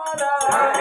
పని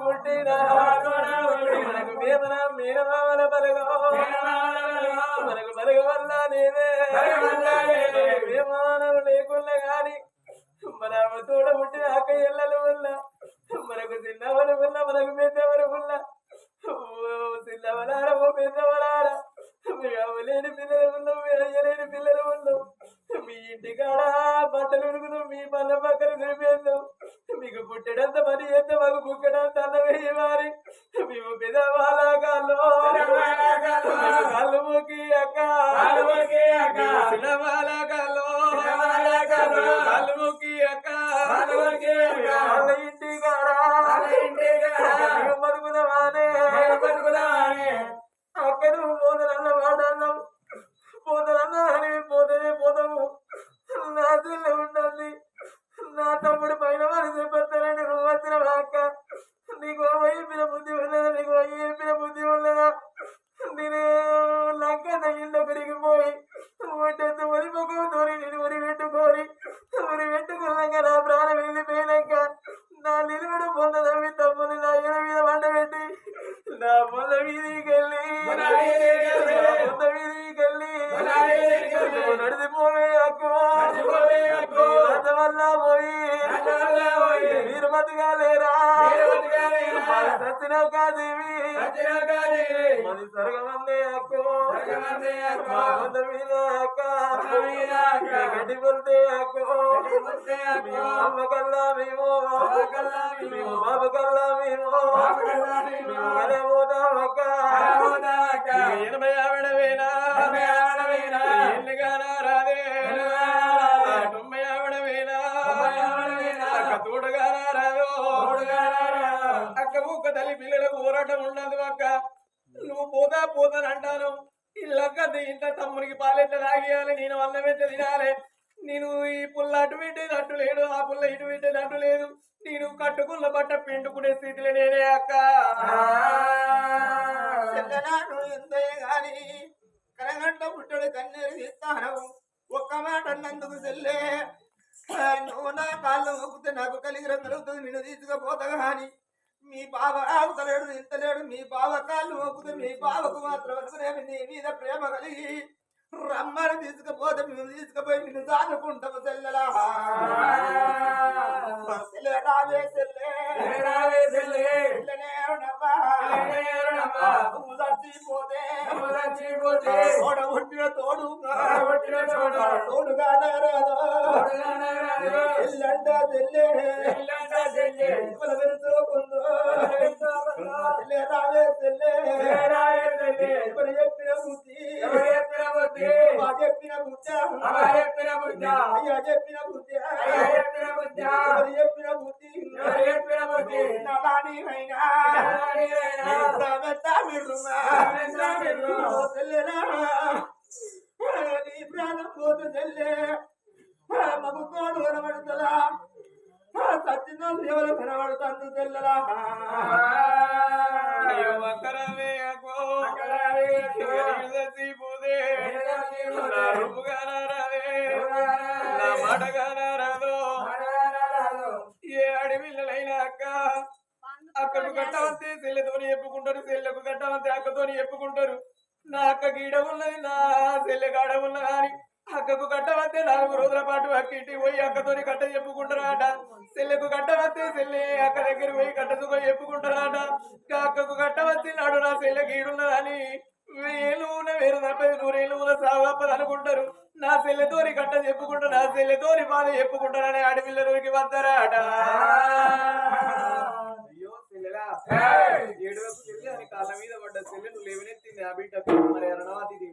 పుట్టిన మనకు వేదన మీనమావల పలగో మనకు పలగ వల్ల నేనే లేకుండా గాని మన తోడ పుట్టిన అక్క ఎల్లల వల్ల మనకు చిన్నవల వల్ల మనకు పెద్దవల వల్ల. చిన్నవలార ఓ పెద్దవలార. పిల్లలు ఉన్నావు అయ్యలేని పిల్లలు ఉన్నావు ఇంటికాడ బట్టలు ఉడుకుతాం మీ పళ్ళ పక్కన నిలిపేద్దాం మీకు పుట్టడంత పని చేస్తే మాకు బుక్కడంత అన్నవేయి వారి. మేము పెదవాలగాలో కళ్ళు. మూకి అక్క. చిన్నవాలగాలో కళ్ళు. మూకి అక్క. ఇంటికాడ మన స్వర్గమందే అక్కో. మా పొంద మీద అక్క. పొందే అక్కో. మేము. అమ్మ కల్లా మేము. మేము. బాబు కల్లా మేము. మేము అదే పోతాం అక్క ఎనభై ఆవిడ వేనా ఎన్నిగానా రాదే. తొంభై ఆవిడ వేనా అక్క తోడుగానా రాదో. అక్క ముక్క తల్లి పిల్లలకు పోరాటం ఉండదు అక్క. నువ్వు పోతా పోతాను అంటాను. ఇల్లక్క ఇంత తమ్మునికి పాలెట్ల తాగియాలి నేను అన్నం ఎంత తినాలి. నేను ఈ పుల్ల అటు పెట్టేది అటు లేడు ఆ పుల్ల ఇటు పెట్టేది అటు లేదు. నేను కట్టుకున్న బట్ట పిండుకునే స్థితిలో నేనే అక్క. గాని కరగంట పుట్టడు కన్నీరు ఇస్తాను ఒక్క మాట అన్నందుకు చెల్లే. నువ్వు నా కాళ్ళు మొక్కుతే నాకు కలిగి కలుగుతుంది నిన్ను తీసుకుపోతా కానీ మీ బావ ఆగుతలేడు ఇంతలేడు మీ బావ కాళ్ళు మొక్కుతే మీ బావకు మాత్రం అనుకునేమి నీ మీద ప్రేమ కలిగి రమ్మని తీసుకుపోతే మేము తీసుకుపోయి నిన్ను దాచుకుంటాము చెల్లెలా చెల్లె రావే చెల్లె నవ్వా. నువ్వు చచ్చిపోతే తోడ పుట్టిన తోడు తోడుగా నారాదు ఎల్లంట చెల్లె ఇవ్వల వెరుతోకుందో చెల్లె రావే చెల్లె ఎవరు చెప్పిన బుద్ధి మా చెప్పిన బుద్ధి అయ్యా చెప్పిన బుద్ధి ఎవరు చెప్పిన బుద్ధి నవాని అయినా నీ ప్రాణం పోతు చెల్లె మగు కోడు కనబడుతుందా సత్యన ఎవరు కనబడుతుంది చెల్లెలా ఏ అడవిల్లలైనా అక్క అక్కకు కట్టవంతే చెల్లెతోని చెప్పుకుంటారు చెల్లెకు కట్టవంతే అక్కతోని చెప్పుకుంటారు. నా అక్క గీడ ఉన్నది నా చెల్లె కాడ ఉన్న కానీ అక్కకు కట్ట వస్తే నాలుగు రోజుల పాటు అక్కింటికి పోయి అక్కతోని కట్ట చెప్పుకుంటారాట. చెల్లెకు కట్ట వస్తే చెల్లె అక్క దగ్గర పోయి కట్ట సుఖం చెప్పుకుంటారాట. అక్కకు కట్ట వచ్చినాడు నా చెల్లెకి ఈడున్నదని వేలు వేరు తప్పది నూరేళ్ళు తప్పదు అనుకుంటారు. నా చెల్లెతోని కట్ట చెప్పుకుంటా నా చెల్లెతోని బాధ చెప్పుకుంటారని ఆడపిల్లలకి వస్తారాట. అయ్యో చెల్లెలా ఏడు వరకు చెల్లి అని కాళ్ళ మీద పడ్డ చెల్లె నువ్వు లేవనెత్తింది. ఆ బిడ్డ మరి అరణవాది మీ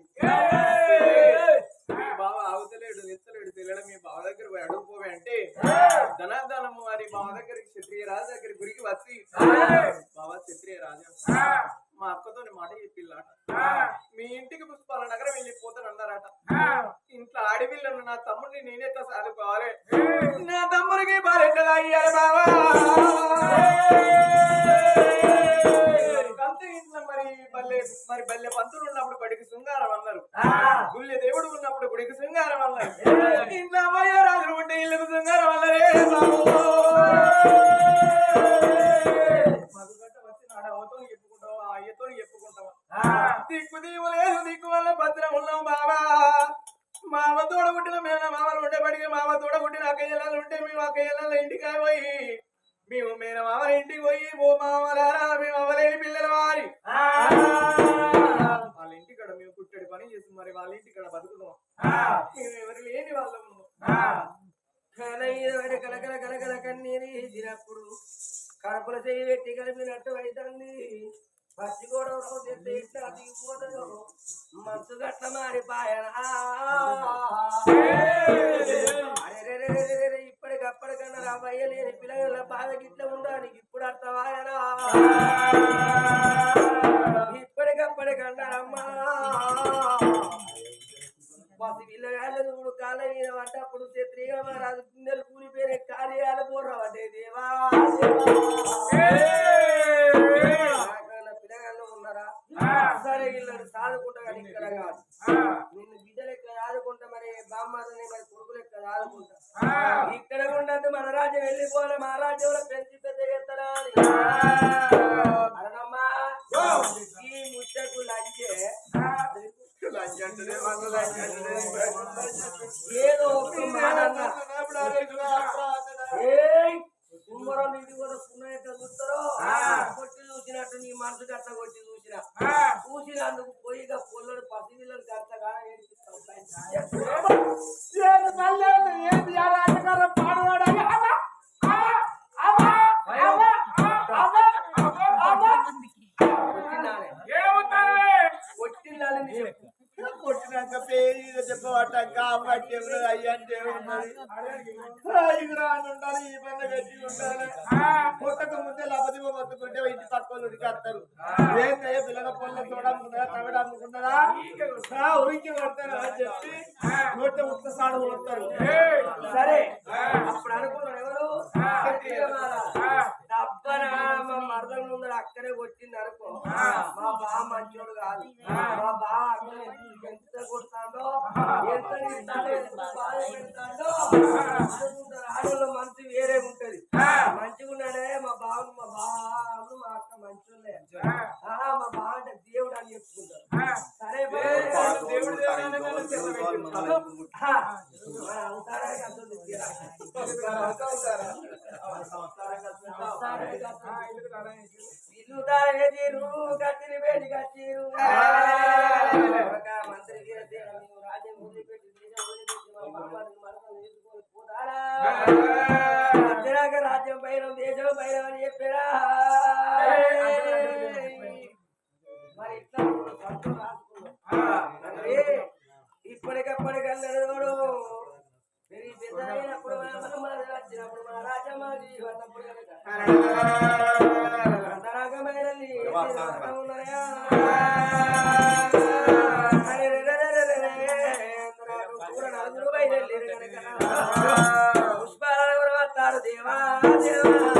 బావ ఆగుతలేడు ఎత్తలేడు చెల్లెడ మీ బావ దగ్గర పోయి అడుగుపోవే అంటే అని బావ దగ్గరికి క్షత్రియ రాజు దగ్గర గురికి వచ్చి బావ క్షత్రియ రాజా. మా అక్కతో మాట చెప్పిల్లాట. మీ ఇంటికి పుష్పాల నగరం వెళ్ళిపోతాను అన్నారట. ఇంట్లో ఆడపిల్లను నా తమ్ముడిని నేనెట్లా సాదుకోవాలి నా తమ్ముడికి బావా. బల్లె పంతులు ఉన్నప్పుడు బడికి శృంగారం అన్నారు. గుళ్ళె దేవుడు ఉన్నప్పుడు గుడికి శృంగారం అన్నారు. అమ్మయ్య రాజులు ఉంటే ఇల్లుకు శృంగారం అన్నారే దిక్కు దీవు లేదు దిక్కు వల్ల భద్రం ఉన్నాం బాబా మామ తోడ పుట్టిన మేన మామలు మామ తోడ పుట్టిన ఉంటే మేము ఇంటికి పోయి మేము మామల ఇంటికి పోయి ఓ మామలారా మేము అవ్వలేని పిల్లల వారి. ఇంటికాడ మేము పుట్టడి పని చేసి మరి వాళ్ళ ఇంటికాడ బతుకుతాం మేము ఎవరు లేని వాళ్ళము. కలయ్య కలకల కలకల కన్నీరు కడుపుల చేయి పెట్టి కలిపినట్టు అవుతుంది పచ్చి కూడా ఇట్లా దిగిపోతుందో. మనసు గట్ల మారిపాయనా అరెరెరెరెరెరె, ఇప్పటికప్పటికన్నా రాబయ్య లేని పిల్లల బాధ గిట్ల ఉండడానికి ఇప్పుడు అర్థమాయనా ఏంటయ్యా పిల్లల పొల్ల తమిడ అమ్ముకున్నారా ఉరికి పడతారా అని చెప్పి నోట సరే. అప్పుడు అనుకున్నాడు ఎవరు? డబ్బన మా మరదల ముందర అక్కడే వచ్చింది అనుకో. మా బావ మంచోడు కాదు. మా బావ అక్కడ ఎంత కొడతాడో ఎంత పెడతాడో ఆడలో మనసు వేరే ఉంటది. మంచిగా ఉన్నాడే మా బావను మా బావను మా అక్క మంచోళ్ళే. మా బావ అంటే దేవుడు అని చెప్పుకుంటారు. సరే దేవుడు रहे हैं పుష్పాలు దేవా దేవా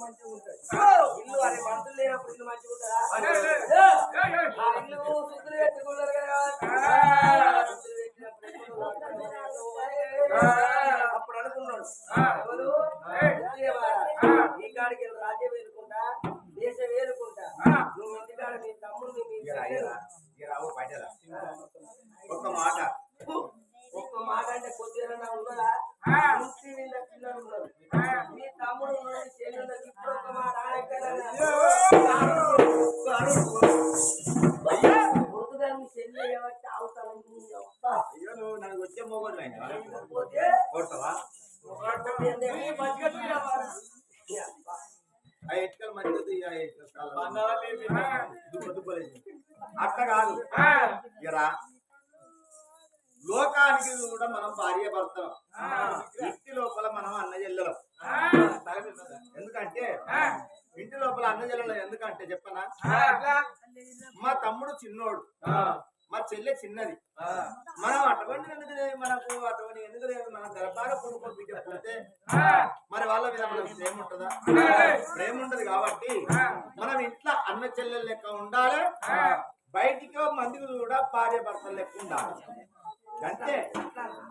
మంచిగా ఉంటుంది. ఇల్లు అరే మనుషులు లేనప్పుడు ఇల్లు మంచిగా ఉంటుందా? నాకు వచ్చే మోగోడు ఆయన. కొడతావా మంచిగా తీరావాలి. ఆ ఎట్టుకలు మంచిది ఆ ఎట్టుకలు దుబ్బ దుబ్బలేదు అట్లా కాదు ఇరా లోకానికి కూడా మనం భార్య భర్తలం ఇంటి లోపల మనం అన్న చెల్లెలం ఎందుకంటే ఇంటి లోపల అన్న చెల్లెలం ఎందుకంటే చెప్పనా మా తమ్ముడు చిన్నోడు మా చెల్లె చిన్నది మనం అటువంటి ఎందుకు లేదు మనకు అటువంటి ఎందుకు లేదు మన గర్భాన కొడుకు బిడ్డ పుడితే మరి వాళ్ళ మీద మనకు ప్రేమ ఉంటుందా ప్రేమ ఉంటది కాబట్టి మనం ఇంట్లో అన్న చెల్లెలు లెక్క ఉండాలి. బయటికి మందికి కూడా భార్య భర్తలు లెక్క ఉండాలి. అంతే.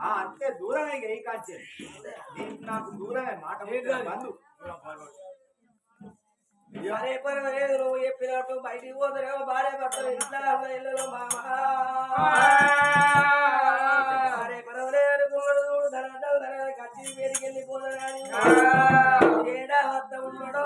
ఆ అంతే. దూరమే ఏ కాంచే. నీకు నాకు దూరమే మాట బంధు. అరే పని లేదు నువ్వు చెప్పినట్టు బయటికి పోతారేమో భార్య భర్తలు ఇంట్లో ఇళ్ళలో మామ అనుకున్నాడు చూడు ఏడా వద్ద ఉన్నాడో?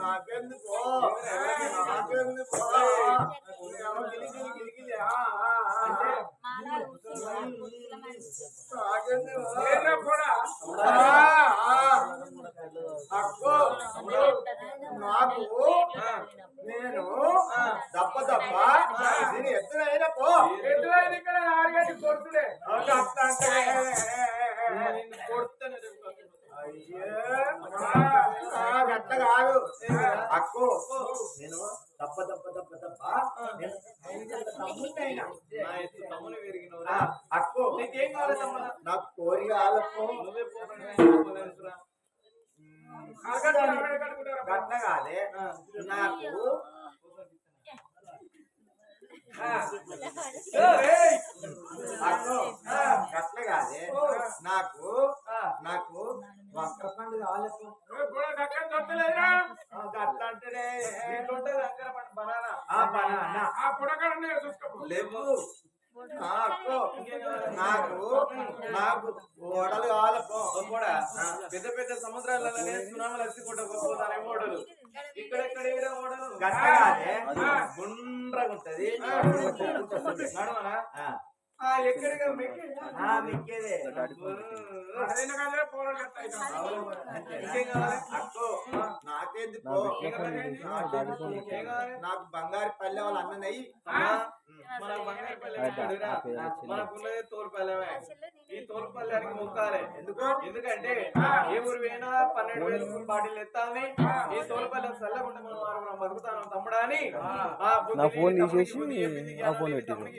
నాకెందుకో? నాకెందుకో? అక్కో నీకేం కావాలి? నాకు కోరిక ఆలపో గట్ల కాదే. నాకు అక్కో కాదే నాకు నాకు వంకర పండు కావాలి ఆ, గట్ల బనానా ఆ, బనానా లేవు. నాకు నాకు ఓడలు కావాలపో కూడా. పెద్ద పెద్ద సముద్రాలలోనే సునామలు గొప్పదానే ఓడలు ఇక్కడెక్కడ ఓడలు కాదే ఆ. గుండ్రగా ఉంటది. నడవనా నాకు బంగారు పల్లె వాళ్ళ అన్ననయ్యి మన బంగారు పల్లె ఎక్కడురా? మన పుల్లయ్య తోలుపల్లెమే ఈ తోలుపల్లెనికి మొక్కాలి? ఎందుకు? ఎందుకంటే ఏ ఊరు పోయినా పన్నెండు వేలు బాటిల్ ఎత్తాలి ఈ తోలుపల్లె చల్లకుండా మనం బతుకుతాను తమ్ముడా అని ఫోన్ తమ్ముడికి తీసేసి ఆ ఫోన్ జ్ఞానం